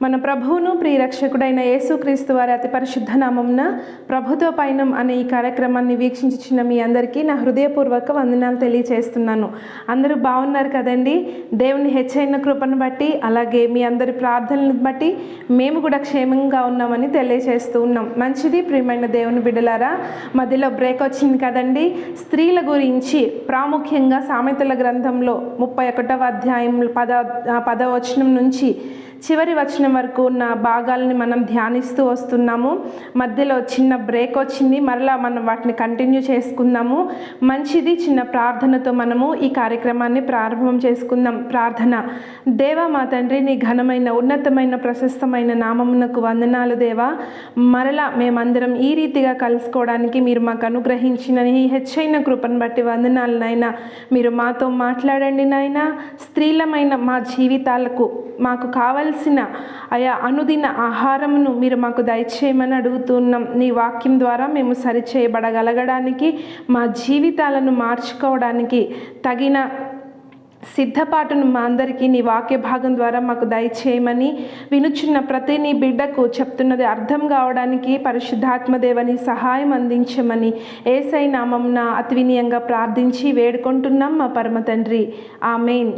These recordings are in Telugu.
మన ప్రభువును ప్రియరక్షకుడైన యేసుక్రీస్తు వారి అతి పరిశుద్ధ నామంన ప్రభుతో పైనం అనే ఈ కార్యక్రమాన్ని వీక్షించిన మీ అందరికీ నా హృదయపూర్వక వందనాలు తెలియచేస్తున్నాను. అందరూ బాగున్నారు కదండి? దేవుని హెచ్చైన కృపను బట్టి అలాగే మీ అందరి ప్రార్థనలను బట్టి మేము కూడా క్షేమంగా ఉన్నామని తెలియజేస్తూ ఉన్నాం. మంచిది ప్రియమైన దేవుని బిడ్డలారా మధ్యలో బ్రేక్ వచ్చింది కదండి? స్త్రీల గురించి ప్రాముఖ్యంగా సామెతల గ్రంథంలో ముప్పై ఒకటవ అధ్యాయం పద పదవచనం నుంచి చివరి వచనం వరకు ఉన్న భాగాలని మనం ధ్యానిస్తూ వస్తున్నాము. మధ్యలో చిన్న బ్రేక్ వచ్చింది. మరలా మనం వాటిని కంటిన్యూ చేసుకుందాము. మంచిది చిన్న ప్రార్థనతో మనము ఈ కార్యక్రమాన్ని ప్రారంభం చేసుకుందాం. ప్రార్థన. దేవా మా తండ్రి నీ ఘనమైన ఉన్నతమైన ప్రశస్తమైన నామమునకు వందనాలు దేవా. మరలా మేమందరం ఈ రీతిగా కలుసుకోవడానికి మీరు మాకు అనుగ్రహించిన ఈ హెచ్చైన కృపను బట్టి వందనాలు నాయన. మీరు మాతో మాట్లాడండి నాయన. స్త్రీలమైన మా జీవితాలకు మాకు కావలసిన ఆయా అనుదిన ఆహారమును మీరు మాకు దయచేయమని అడుగుతున్నాం. నీ వాక్యం ద్వారా మేము సరిచేయబడగలగడానికి మా జీవితాలను మార్చుకోవడానికి తగిన సిద్ధపాటును మా అందరికీ నీ వాక్య భాగం ద్వారా మాకు దయచేయమని వినుచున్న ప్రతి నీ బిడ్డకు చెప్తున్నది అర్థం కావడానికి పరిశుద్ధాత్మదేవని సహాయం అందించమని ఏసై నామంన అతివినీయంగా ప్రార్థించి వేడుకుంటున్నాం మా పరమ తండ్రి. ఆమెన్.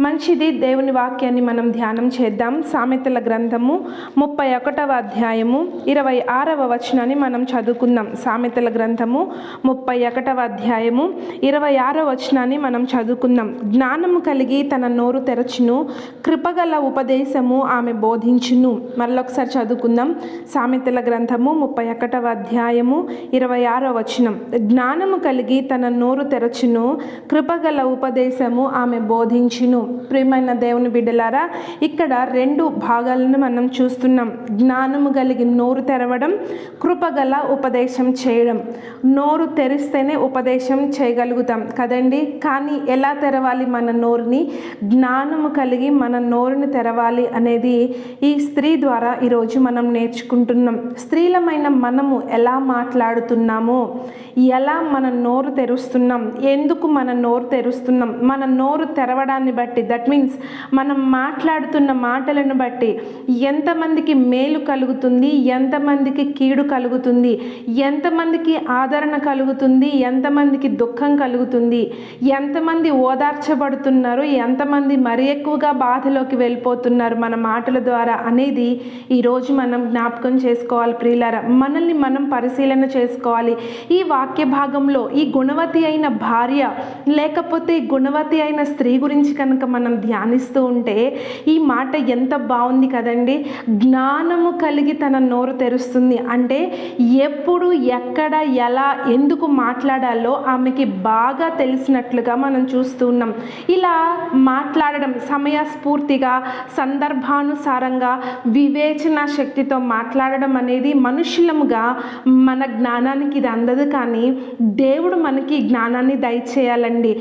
మంచిది దేవుని వాక్యాన్ని మనం ధ్యానం చేద్దాం. సామెతల గ్రంథము ముప్పై ఒకటవ అధ్యాయము ఇరవై ఆరవ వచనాన్ని మనం చదువుకుందాం. సామెతల గ్రంథము ముప్పై ఒకటవ అధ్యాయము ఇరవై ఆరవ వచనాన్ని మనం చదువుకుందాం. జ్ఞానము కలిగి తన నోరు తెరచును కృపగల ఉపదేశము ఆమె బోధించును. మరొకసారి చదువుకుందాం. సామెతల గ్రంథము ముప్పై ఒకటవ అధ్యాయము ఇరవై ఆరవ వచనం. జ్ఞానము కలిగి తన నోరు తెరచును కృపగల ఉపదేశము ఆమె బోధించును. ప్రియమైన దేవుని బిడ్డలారా ఇక్కడ రెండు భాగాలను మనం చూస్తున్నాం. జ్ఞానము కలిగి నోరు తెరవడం కృపగల ఉపదేశం చేయడం. నోరు తెరిస్తేనే ఉపదేశం చేయగలుగుతాం కదండి? కానీ ఎలా తెరవాలి మన నోరుని? జ్ఞానము కలిగి మన నోరుని తెరవాలి అనేది ఈ స్త్రీ ద్వారా ఈరోజు మనం నేర్చుకుంటున్నాం. స్త్రీలమైన మనము ఎలా మాట్లాడుతున్నామో ఎలా మన నోరు తెరుస్తున్నాం ఎందుకు మన నోరు తెరుస్తున్నాం మన నోరు తెరవడాన్ని బట్టి దట్ మీన్స్ మనం మాట్లాడుతున్న మాటలను బట్టి ఎంతమందికి మేలు కలుగుతుంది ఎంతమందికి కీడు కలుగుతుంది ఎంతమందికి ఆదరణ కలుగుతుంది ఎంతమందికి దుఃఖం కలుగుతుంది ఎంతమంది ఓదార్చబడుతున్నారు ఎంతమంది మరి ఎక్కువగా బాధలోకి వెళ్ళిపోతున్నారు మన మాటల ద్వారా అనేది ఈరోజు మనం జ్ఞాపకం చేసుకోవాలి ప్రియులారా. మనల్ని మనం పరిశీలన చేసుకోవాలి. ఈ వాక్య భాగంలో ఈ గుణవతి అయిన భార్య లేకపోతే గుణవతి అయిన స్త్రీ గురించి కనుక మనం ధ్యానిస్తూ ఉంటే ఈ మాట ఎంత బాగుంది కదండి? జ్ఞానము కలిగి తన నోరు తెరుస్తుంది. అంటే ఎప్పుడు ఎక్కడ ఎలా ఎందుకు మాట్లాడాలో ఆమెకి బాగా తెలిసినట్లుగా మనం చూస్తూ ఉన్నాం. ఇలా మాట్లాడడం సమయస్ఫూర్తిగా సందర్భానుసారంగా వివేచన శక్తితో మాట్లాడడం అనేది మనుషులముగా మన జ్ఞానానికి ఇది అందదు కానీ దేవుడు మనకి జ్ఞానాన్ని దయచేయాలండి.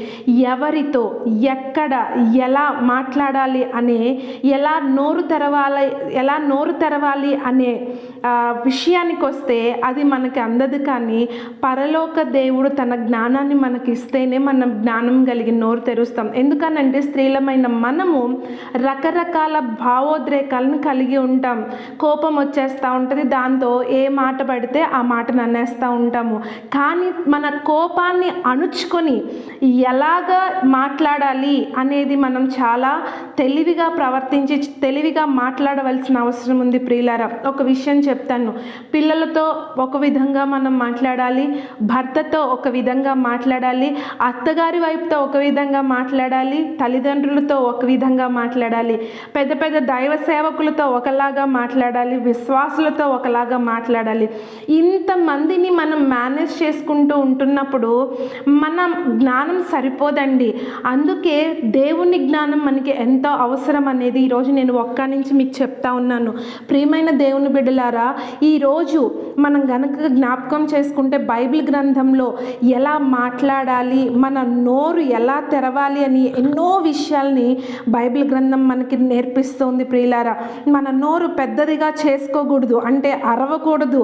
ఎవరితో ఎక్కడ ఎలా మాట్లాడాలి అనే ఎలా నోరు తెరవాలి ఎలా నోరు తెరవాలి అనే విషయానికి వస్తే అది మనకి అందదు కానీ పరలోక దేవుడు తన జ్ఞానాన్ని మనకి ఇస్తేనే మనం జ్ఞానం కలిగి నోరు తెరుస్తాం. ఎందుకనంటే స్త్రీలమైన మనము రకరకాల భావోద్రేకాలను కలిగి ఉంటాం. కోపం వచ్చేస్తూ ఉంటుంది దాంతో ఏ మాట పడితే ఆ మాట అనేస్తూ ఉంటాము. కానీ మన కోపాన్ని అణుచుకొని ఎలాగ మాట్లాడాలి అనేది మనం చాలా తెలివిగా ప్రవర్తించి తెలివిగా మాట్లాడవలసిన అవసరం ఉంది ప్రియులారా. ఒక విషయం చెప్తాను. పిల్లలతో ఒక విధంగా మనం మాట్లాడాలి భర్తతో ఒక విధంగా మాట్లాడాలి అత్తగారి వైపుతో ఒక విధంగా మాట్లాడాలి తల్లిదండ్రులతో ఒక విధంగా మాట్లాడాలి పెద్ద పెద్ద దైవ సేవకులతో ఒకలాగా మాట్లాడాలి విశ్వాసులతో ఒకలాగా మాట్లాడాలి. ఇంతమందిని మనం మేనేజ్ చేసుకుంటూ ఉంటున్నప్పుడు మన జ్ఞానం సరిపోదండి. అందుకే దేవుని జ్ఞానం మనకి ఎంతో అవసరం అనేది ఈరోజు నేను ఒక్క నుంచి మీకు చెప్తా ఉన్నాను. ప్రియమైన దేవుని బిడ్డలారా ఈరోజు మనం గనక జ్ఞాపకం చేసుకుంటే బైబిల్ గ్రంథంలో ఎలా మాట్లాడాలి మన నోరు ఎలా తెరవాలి అని ఎన్నో విషయాల్ని బైబిల్ గ్రంథం మనకి నేర్పిస్తుంది ప్రియులారా. మన నోరు పెద్దదిగా చేసుకోకూడదు అంటే అరవకూడదు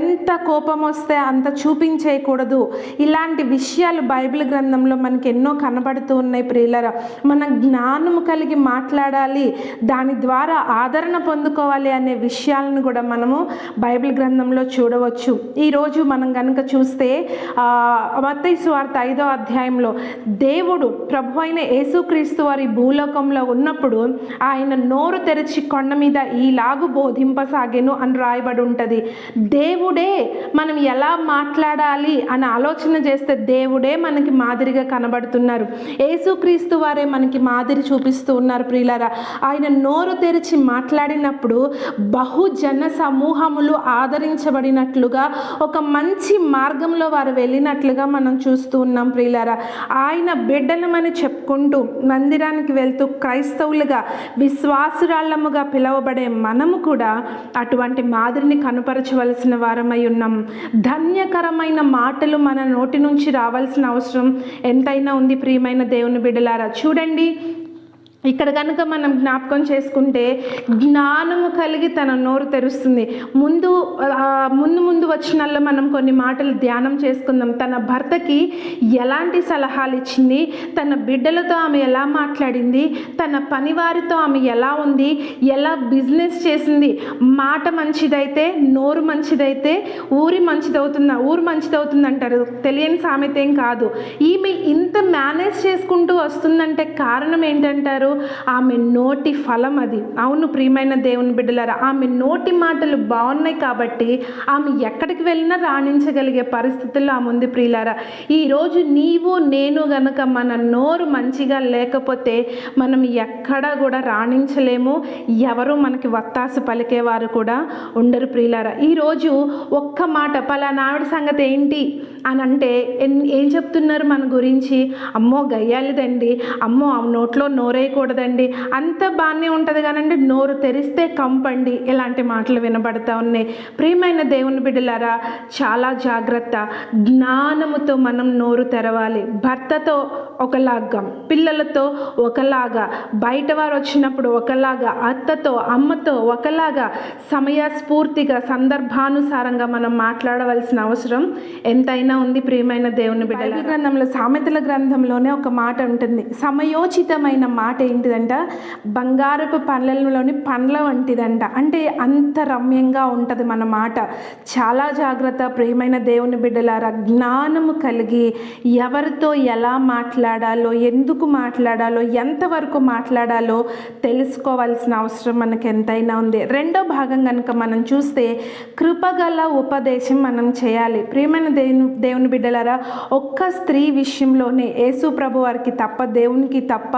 ఎంత కోపం వస్తే అంత చూపించేయకూడదు. ఇలాంటి విషయాలు బైబిల్ గ్రంథంలో మనకి ఎన్నో కనబడుతూ ఉన్నాయి ప్రియులరా. మన జ్ఞానము కలిగి మాట్లాడాలి దాని ద్వారా ఆదరణ పొందుకోవాలి అనే విషయాలను కూడా మనము బైబిల్ గ్రంథంలో చూడవచ్చు. ఈరోజు మనం కనుక చూస్తే మత్తయి సువార్త ఐదో అధ్యాయంలో దేవుడు ప్రభు అయిన యేసుక్రీస్తు వారి భూలోకంలో ఉన్నప్పుడు ఆయన నోరు తెరిచి కొండ మీద ఈలాగు బోధింపసాగెను అని రాయబడి ఉంటుంది. దేవుడే మనం ఎలా మాట్లాడాలి అని ఆలోచన చేస్తే దేవుడే మనకి మాదిరిగా కనబడుతున్నారు. యేసుక్రీస్తు వారే మనకి మాదిరి చూపిస్తూ ఉన్నారు ప్రియులరా. ఆయన నోరు తెరిచి మాట్లాడినప్పుడు బహుజన సమూహములు ఆదరించబడినట్లుగా ఒక మంచి మార్గంలో వారు వెళ్ళినట్లుగా మనం చూస్తూ ఉన్నాం ప్రియులారా. ఆయన బిడ్డలమని చెప్పుకుంటూ మందిరానికి వెళ్తూ క్రైస్తవులుగా విశ్వాసురాళ్ళముగా పిలువబడే మనము కూడా అటువంటి మాదిరిని కనుపరచవలసిన వారమై ఉన్నాం. ధన్యకరమైన మాటలు మన నోటి నుంచి రావాల్సిన అవసరం ఎంతైనా ఉంది ప్రియమైన దేవుని బిడ్డలారా. చూడండి ఇక్కడ కనుక మనం జ్ఞాపకం చేసుకుంటే జ్ఞానము కలిగి తన నోరు తెరుస్తుంది. ముందు ముందు ముందు వచ్చినల్లో మనం కొన్ని మాటలు ధ్యానం చేసుకుందాం. తన భర్తకి ఎలాంటి సలహాలు ఇచ్చింది? తన బిడ్డలతో ఆమె ఎలా మాట్లాడింది? తన పనివారితో ఆమె ఎలా ఉంది? ఎలా బిజినెస్ చేసింది? మాట మంచిదైతే నోరు మంచిదైతే ఊరి మంచిదవుతుందా? ఊరు మంచిదవుతుంది అంటారు తెలియని సామెత ఏం కాదు. ఈమె ఇంత మేనేజ్ చేసుకుంటూ వస్తుందంటే కారణం ఏంటంటారు? ఆమె నోటి ఫలం అది. అవును ప్రియమైన దేవుని బిడ్డలారా ఆమె నోటి మాటలు బాగున్నాయి కాబట్టి ఆమె ఎక్కడికి వెళ్ళినా రాణించగలిగే పరిస్థితుల్లో ఆమె ఉంది ప్రియులారా. ఈరోజు నీవు నేను గనక మన నోరు మంచిగా లేకపోతే మనం ఎక్కడ కూడా రాణించలేము. ఎవరు మనకి వత్తాసు పలికేవారు కూడా ఉండరు ప్రియులారా. ఈరోజు ఒక్క మాట పలానా ఆవిడ సంగతి ఏంటి? అని అంటే ఏం చెప్తున్నారు మన గురించి? అమ్మో గయ్యాలిదండి అమ్మో ఆ నోట్లో నోరేయకూడదండి అంత బాగానే ఉంటుంది కానండి నోరు తెరిస్తే కంపండి. ఇలాంటి మాటలు వినబడతా ఉన్నాయి. ప్రియమైన దేవుని బిడ్డలారా చాలా జాగ్రత్త. జ్ఞానముతో మనం నోరు తెరవాలి. భర్తతో ఒకలాగా పిల్లలతో ఒకలాగా బయట వారు వచ్చినప్పుడు ఒకలాగా అత్తతో అమ్మతో ఒకలాగా సమయస్ఫూర్తిగా సందర్భానుసారంగా మనం మాట్లాడవలసిన అవసరం ఎంతైనా ఉంది ప్రియమైన దేవుని బిడ్డ గ్రంథంలో సామెతల గ్రంథంలోనే ఒక మాట ఉంటుంది. సమయోచితమైన మాట ఏంటిదంట? బంగారపు పండ్లలోని పండ్ల వంటిదంట. అంటే అంత రమ్యంగా ఉంటుంది మన మాట. చాలా జాగ్రత్త ప్రియమైన దేవుని బిడ్డలారా జ్ఞానము కలిగి ఎవరితో ఎలా మాట్లాడాలో ఎందుకు మాట్లాడాలో ఎంతవరకు మాట్లాడాలో తెలుసుకోవాల్సిన అవసరం మనకు ఎంతైనా ఉంది. రెండో భాగం కనుక మనం చూస్తే కృపగల ఉపదేశం మనం చేయాలి. ప్రియమైన దేవుని దేవుని బిడ్డలారా ఒక్క స్త్రీ విషయంలోనే యేసు ప్రభు వారికి తప్ప దేవునికి తప్ప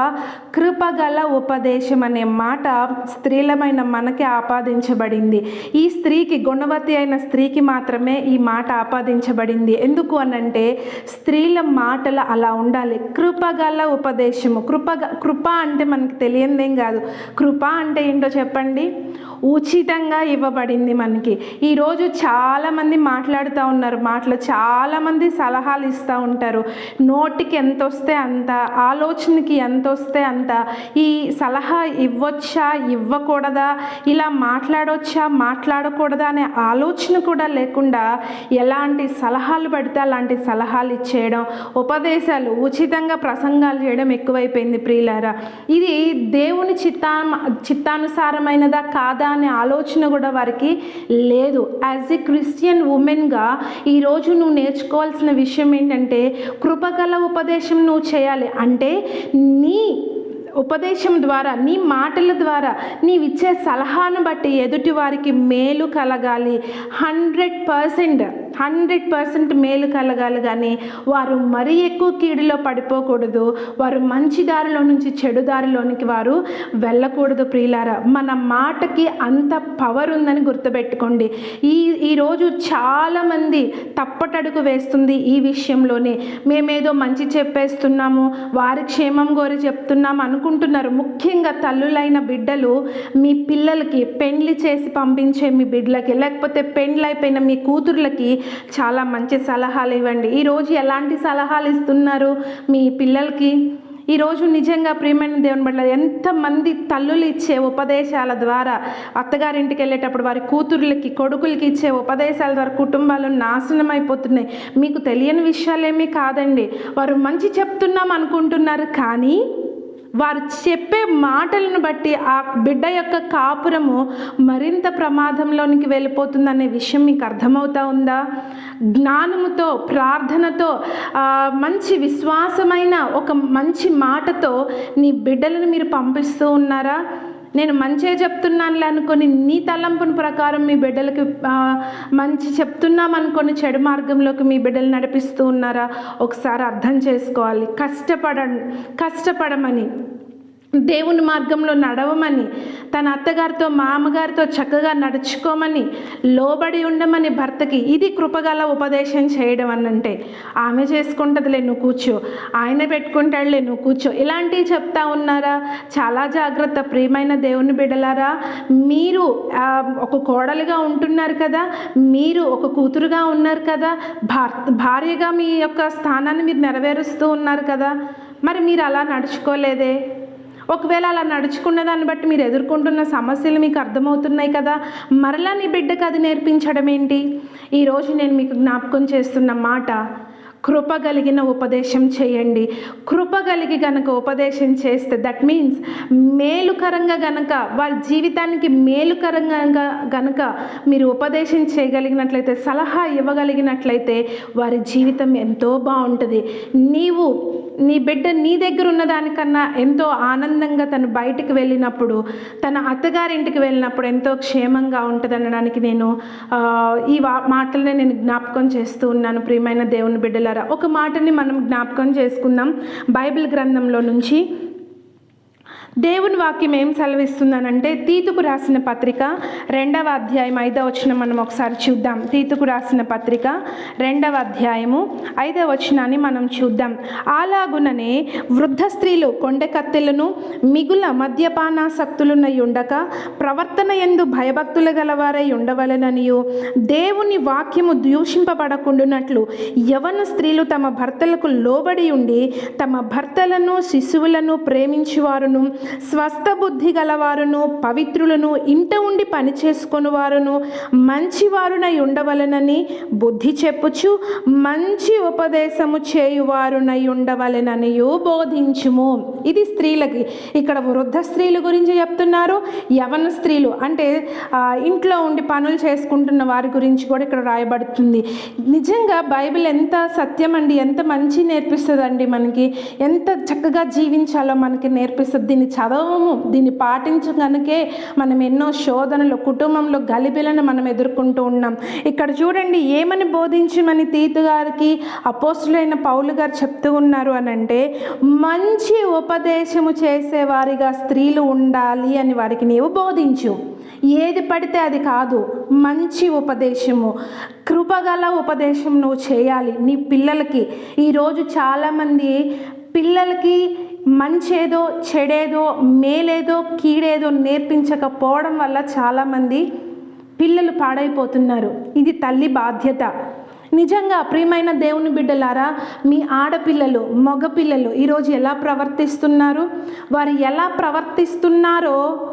కృపగల ఉపదేశం అనే మాట స్త్రీలమైన మనకి ఆపాదించబడింది. ఈ స్త్రీకి గుణవతి అయిన స్త్రీకి మాత్రమే ఈ మాట ఆపాదించబడింది. ఎందుకు అనంటే స్త్రీల మాటలు అలా ఉండాలి. కృపగల ఉపదేశము. కృప కృప అంటే మనకి తెలియందేం కాదు. కృప అంటే ఏంటో చెప్పండి? ఉచితంగా ఇవ్వబడింది మనకి. ఈరోజు చాలామంది మాట్లాడుతూ ఉన్నారు. మాటలు చాలామంది సలహాలు ఇస్తూ ఉంటారు. నోటికి ఎంత వస్తే అంత ఆలోచనకి ఎంత వస్తే అంత ఈ సలహా ఇవ్వచ్చా ఇవ్వకూడదా ఇలా మాట్లాడవచ్చా మాట్లాడకూడదా అనే ఆలోచన కూడా లేకుండా ఎలాంటి సలహాలు పడితే అలాంటి సలహాలు ఇచ్చేయడం ఉపదేశాలు ఉచితంగా ప్రసంగాలు చేయడం ఎక్కువైపోయింది ప్రియులారా. ఇది దేవుని చిత్తా చిత్తానుసారమైనదా కాదా అనే ఆలోచన కూడా వారికి లేదు. యాజ్ ఎ క్రిస్టియన్ ఉమెన్గా ఈరోజు నువ్వు నేర్చుకోవాల్సిన విషయం ఏంటంటే కృపగల ఉపదేశం నువ్వు చేయాలి. అంటే నీ ఉపదేశం ద్వారా నీ మాటల ద్వారా నీవిచ్చే సలహాను బట్టి ఎదుటి వారికి మేలు కలగాలి. హండ్రెడ్ పర్సెంట్ హండ్రెడ్ పర్సెంట్ మేలు కలగాలి కానీ వారు మరీ ఎక్కువ కీడులో పడిపోకూడదు. వారు మంచి దారిలో నుంచి చెడు దారిలోనికి వారు వెళ్ళకూడదు ప్రియులారా. మన మాటకి అంత పవర్ ఉందని గుర్తుపెట్టుకోండి. ఈ ఈరోజు చాలామంది తప్పటడుగు వేస్తుంది ఈ విషయంలోనే. మేమేదో మంచి చెప్పేస్తున్నాము వారి క్షేమం కోరి చెప్తున్నాము అనుకుంటున్నారు. ముఖ్యంగా తల్లులైన బిడ్డలు మీ పిల్లలకి పెండ్లి చేసి పంపించే మీ బిడ్డలకి లేకపోతే పెండ్లైపోయిన మీ కూతుర్లకి చాలా మంచి సలహాలు ఇవ్వండి. ఈరోజు ఎలాంటి సలహాలు ఇస్తున్నారు మీ పిల్లలకి? ఈరోజు నిజంగా ప్రియమైన దేవుని బట్ల ఎంతమంది తల్లులు ఇచ్చే ఉపదేశాల ద్వారా అత్తగారింటికి వెళ్ళేటప్పుడు వారి కూతుర్లకి కొడుకులకి ఇచ్చే ఉపదేశాల ద్వారా కుటుంబాలు నాశనం అయిపోతున్నాయి. మీకు తెలియని విషయాలేమీ కాదండి. వారు మంచి చెప్తున్నాం అనుకుంటున్నారు కానీ వారు చెప్పే మాటలను బట్టి ఆ బిడ్డ యొక్క కాపురము మరింత ప్రమాదంలోనికి వెళ్ళిపోతుందనే విషయం మీకు అర్థమవుతా ఉందా? జ్ఞానముతో ప్రార్థనతో మంచి విశ్వాసమైన ఒక మంచి మాటతో నీ బిడ్డలను మీరు పంపిస్తూ ఉన్నారా? నేను మంచిగా చెప్తున్నానులే అనుకొని నీ తలంపుని ప్రకారం మీ బిడ్డలకి మంచి చెప్తున్నాం అనుకొని చెడు మార్గంలోకి మీ బిడ్డలు నడిపిస్తూ ఉన్నారా? ఒకసారి అర్థం చేసుకోవాలి. కష్టపడండి కష్టపడమని. దేవుని మార్గంలో నడవమని తన అత్తగారితో మామగారితో చక్కగా నడుచుకోమని లోబడి ఉండమని భర్తకి ఇది కృపగల ఉపదేశం చేయడం అని అంటే ఆమె చేసుకుంటుందిలే నువ్వు కూర్చో. ఆయన పెట్టుకుంటాడులే నువ్వు కూర్చో. ఇలాంటివి చెప్తా ఉన్నారా? చాలా జాగ్రత్త ప్రియమైన దేవుని బిడలారా మీరు ఒక కోడలుగా ఉంటున్నారు కదా మీరు ఒక కూతురుగా ఉన్నారు కదా భార్యగా మీ యొక్క స్థానాన్ని మీరు నెరవేరుస్తూ ఉన్నారు కదా మరి మీరు అలా నడుచుకోలేదే? ఒకవేళ అలా నడుచుకున్న దాన్ని బట్టి మీరు ఎదుర్కొంటున్న సమస్యలు మీకు అర్థమవుతున్నాయి కదా మరలా నీ బిడ్డకు అది నేర్పించడం ఏంటి? ఈరోజు నేను మీకు జ్ఞాపకం చేస్తున్న మాట కృప కలిగిన ఉపదేశం చేయండి. కృప కలిగి గనక ఉపదేశం చేస్తే దట్ మీన్స్ మేలుకరంగా గనక వారి జీవితానికి మేలుకరంగా గనక మీరు ఉపదేశం చేయగలిగినట్లయితే సలహా ఇవ్వగలిగినట్లయితే వారి జీవితం ఎంతో బాగుంటుంది. నీవు నీ బిడ్డ నీ దగ్గర ఉన్న దానికన్నా ఎంతో ఆనందంగా తను బయటకు వెళ్ళినప్పుడు తన అత్తగారింటికి వెళ్ళినప్పుడు ఎంతో క్షేమంగా ఉంటుంది అనడానికి నేను ఈ వా మాటలనే నేను జ్ఞాపకం చేస్తూ ఉన్నాను ప్రియమైన దేవుని బిడ్డలారా. ఒక మాటని మనం జ్ఞాపకం చేసుకుందాం. బైబిల్ గ్రంథంలో నుంచి దేవుని వాక్యం ఏం సెలవిస్తుందనంటే తీతుకు రాసిన పత్రిక రెండవ అధ్యాయం ఐదవ వచనం మనం ఒకసారి చూద్దాం. తీతుకు రాసిన పత్రిక రెండవ అధ్యాయము ఐదవ వచనాన్ని మనం చూద్దాం. అలాగుననే వృద్ధ స్త్రీలు కొండకత్తెలను మిగుల మద్యపానాసక్తులునై ఉండక ప్రవర్తన ఎందు భయభక్తులు గలవారై ఉండవలననియు. దేవుని వాక్యము దూషింపబడకుండునట్లు యవన స్త్రీలు తమ భర్తలకు లోబడి ఉండి తమ భర్తలను శిశువులను ప్రేమించువారును. స్వస్థ బుద్ధి గలవారును పవిత్రులను ఇంట ఉండి పనిచేసుకుని వారును మంచివారునై ఉండవలనని బుద్ధి చెప్పుచు మంచి ఉపదేశము చేయువారునై ఉండవలననియు బోధించుము. ఇది స్త్రీలకి ఇక్కడ వృద్ధ స్త్రీల గురించి చెప్తున్నారు యవన స్త్రీలు అంటే ఇంట్లో ఉండి పనులు చేసుకుంటున్న వారి గురించి కూడా ఇక్కడ రాయబడుతుంది. నిజంగా బైబిల్ ఎంత సత్యం అండి ఎంత మంచి నేర్పిస్తుందండి మనకి ఎంత చక్కగా జీవించాలో మనకి నేర్పిస్తుంది దీన్ని చదవము దీన్ని పాటించగనుకే మనం ఎన్నో శోధనలు కుటుంబంలో గలిబిలను మనం ఎదుర్కొంటూ ఉన్నాం. ఇక్కడ చూడండి ఏమని బోధించమని తీతు గారికి అపోస్తులైన పౌలు గారు చెప్తూ ఉన్నారు అని అంటే మంచి ఉపదేశము చేసేవారిగా స్త్రీలు ఉండాలి అని వారికి నీవు బోధించు. ఏది పడితే అది కాదు మంచి ఉపదేశము. కృపగల ఉపదేశం నువ్వు చేయాలి. నీ పిల్లలకి ఈరోజు చాలామంది పిల్లలకి మంచేదో చెడేదో మేలేదో కీడేదో నేర్పించకపోవడం వల్ల చాలామంది పిల్లలు పాడైపోతున్నారు. ఇది తల్లి బాధ్యత. నిజంగా ప్రియమైన దేవుని బిడ్డలారా మీ ఆడపిల్లలు మగపిల్లలు ఈరోజు ఎలా ప్రవర్తిస్తున్నారు? వారు ఎలా ప్రవర్తిస్తున్నారో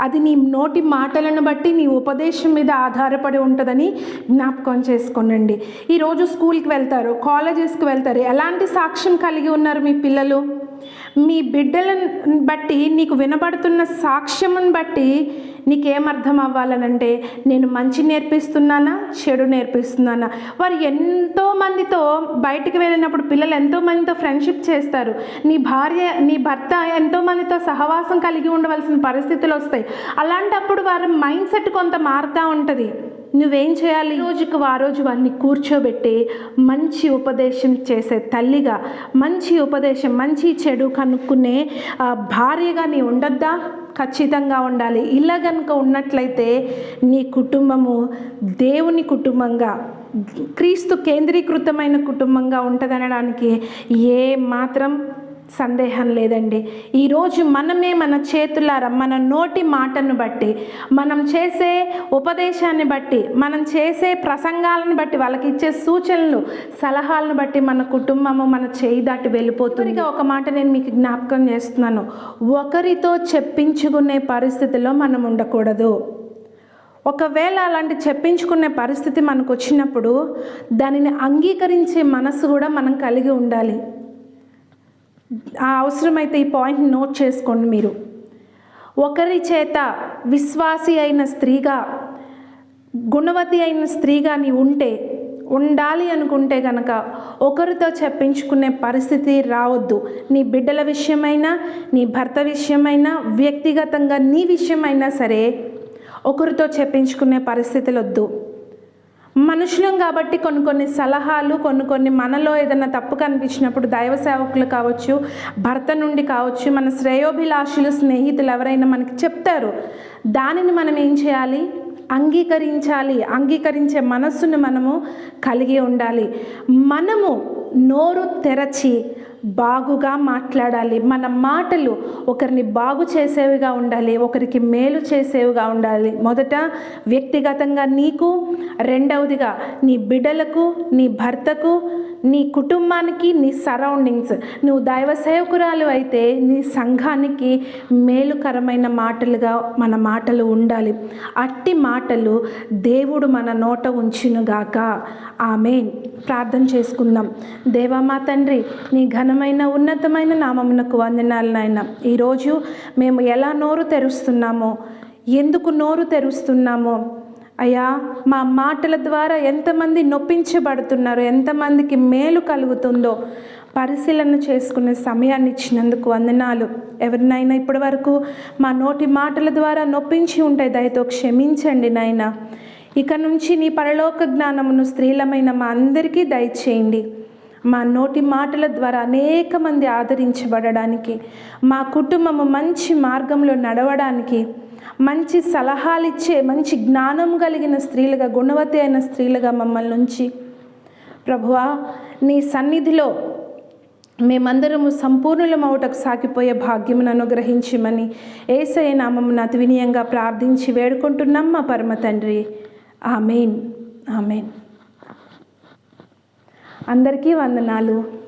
అది నీ నోటి మాటలను బట్టి నీ ఉపదేశం మీద ఆధారపడి ఉంటుందని జ్ఞాపకం చేసుకోనండి. ఈరోజు స్కూల్కి వెళ్తారు కాలేజెస్కి వెళ్తారు. ఎలాంటి సాక్ష్యం కలిగి ఉన్నారు మీ పిల్లలు? మీ బిడ్డలను బట్టి నీకు వినబడుతున్న సాక్ష్యమును బట్టి నీకేమర్థం అవ్వాలనంటే నేను మంచి నేర్పిస్తున్నానా చెడు నేర్పిస్తున్నానా? వారు ఎంతోమందితో బయటికి వెళ్ళినప్పుడు పిల్లలు ఎంతోమందితో ఫ్రెండ్షిప్ చేస్తారు. నీ భార్య నీ భర్త ఎంతోమందితో సహవాసం కలిగి ఉండవలసిన పరిస్థితులు వస్తాయి. అలాంటప్పుడు వారి మైండ్ సెట్ కొంత మారుతూ ఉంటుంది. నువ్వేం చేయాలి? రోజుకు ఆ రోజు వారిని కూర్చోబెట్టి మంచి ఉపదేశం చేసే తల్లిగా మంచి ఉపదేశం మంచి చెడు కనుక్కునే భార్యగా నీ ఉండొద్దా? ఖచ్చితంగా ఉండాలి. ఇలా కనుక ఉన్నట్లయితే నీ కుటుంబము దేవుని కుటుంబంగా క్రీస్తు కేంద్రీకృతమైన కుటుంబంగా ఉంటుందనడానికి ఏ మాత్రం సందేహం లేదండి. ఈరోజు మనమే మన చేతులారా మన నోటి మాటను బట్టి మనం చేసే ఉపదేశాన్ని బట్టి మనం చేసే ప్రసంగాలను బట్టి వాళ్ళకి ఇచ్చే సూచనలు సలహాలను బట్టి మన కుటుంబము మన చేయి దాటి వెళ్ళిపోతుంది. ఒక మాట నేను మీకు జ్ఞాపకం చేస్తున్నాను. ఒకరితో చెప్పించుకునే పరిస్థితిలో మనం ఉండకూడదు. ఒకవేళ అలాంటి చెప్పించుకునే పరిస్థితి మనకు వచ్చినప్పుడు దానిని అంగీకరించే మనసు కూడా మనం కలిగి ఉండాలి. అవసరమైతే ఈ పాయింట్ నోట్ చేసుకోండి మీరు. ఒకరి చేత విశ్వాసి అయిన స్త్రీగా గుణవతి అయిన స్త్రీగా నీ ఉంటే ఉండాలి అనుకుంటే కనుక ఒకరితో చెప్పించుకునే పరిస్థితి రావద్దు. నీ బిడ్డల విషయమైనా నీ భర్త విషయమైనా వ్యక్తిగతంగా నీ విషయమైనా సరే ఒకరితో చెప్పించుకునే పరిస్థితులు వద్దు మనుషులం కాబట్టి కొన్ని కొన్ని సలహాలు కొన్ని కొన్ని మనలో ఏదైనా తప్పు కనిపించినప్పుడు దైవ సేవకులు కావచ్చు భర్త నుండి కావచ్చు మన శ్రేయోభిలాషులు స్నేహితులు ఎవరైనా మనకి చెప్తారు దానిని మనం ఏం చేయాలి? అంగీకరించాలి. అంగీకరించే మనస్సును మనము కలిగి ఉండాలి. మనము నోరు తెరచి బాగుగా మాట్లాడాలి. మన మాటలు ఒకరిని బాగు చేసేవిగా ఉండాలి ఒకరికి మేలు చేసేవిగా ఉండాలి. మొదట వ్యక్తిగతంగా నీకు రెండవదిగా నీ బిడ్డలకు నీ భర్తకు నీ కుటుంబానికి నీ సరౌండింగ్స్. నువ్వు దైవ సేవకురాలు అయితే నీ సంఘానికి మేలుకరమైన మాటలుగా మన మాటలు ఉండాలి. అట్టి మాటలు దేవుడు మన నోట ఉంచునుగాక. ఆమె ప్రార్థన చేసుకుందాం. దేవా మా తండ్రి నీ ఘనమైన ఉన్నతమైన నామమునకు వందనాలు నాయన. ఈరోజు మేము ఎలా నోరు తెరుస్తున్నామో ఎందుకు నోరు తెరుస్తున్నామో అయ్యా మా మాటల ద్వారా ఎంతమంది నొప్పించబడుతున్నారో ఎంతమందికి మేలు కలుగుతుందో పరిశీలన చేసుకునే సమయాన్ని ఇచ్చినందుకు వందనాలు. ఎవరినైనా ఇప్పటి వరకు మా నోటి మాటల ద్వారా నొప్పించి ఉంటే దయతో క్షమించండి నాయన. ఇక నుంచి నీ పరలోక జ్ఞానమును స్త్రీలమైన మా అందరికీ దయచేయండి. మా నోటి మాటల ద్వారా అనేక మంది ఆదరించబడడానికి మా కుటుంబము మంచి మార్గంలో నడవడానికి మంచి సలహాలు ఇచ్చే మంచి జ్ఞానం కలిగిన స్త్రీలుగా గుణవతి అయిన స్త్రీలుగా మమ్మల్ని ఉంచి ప్రభువా నీ సన్నిధిలో మేమందరము సంపూర్ణులమవుటకు సాగిపోయే భాగ్యమును అనుగ్రహించమని ఏసయ నామమున అతి వినయంగా ప్రార్థించి వేడుకుంటున్నాం మా పరమ తండ్రి. ఆమెన్. ఆమెన్. అందరికీ వందనాలు.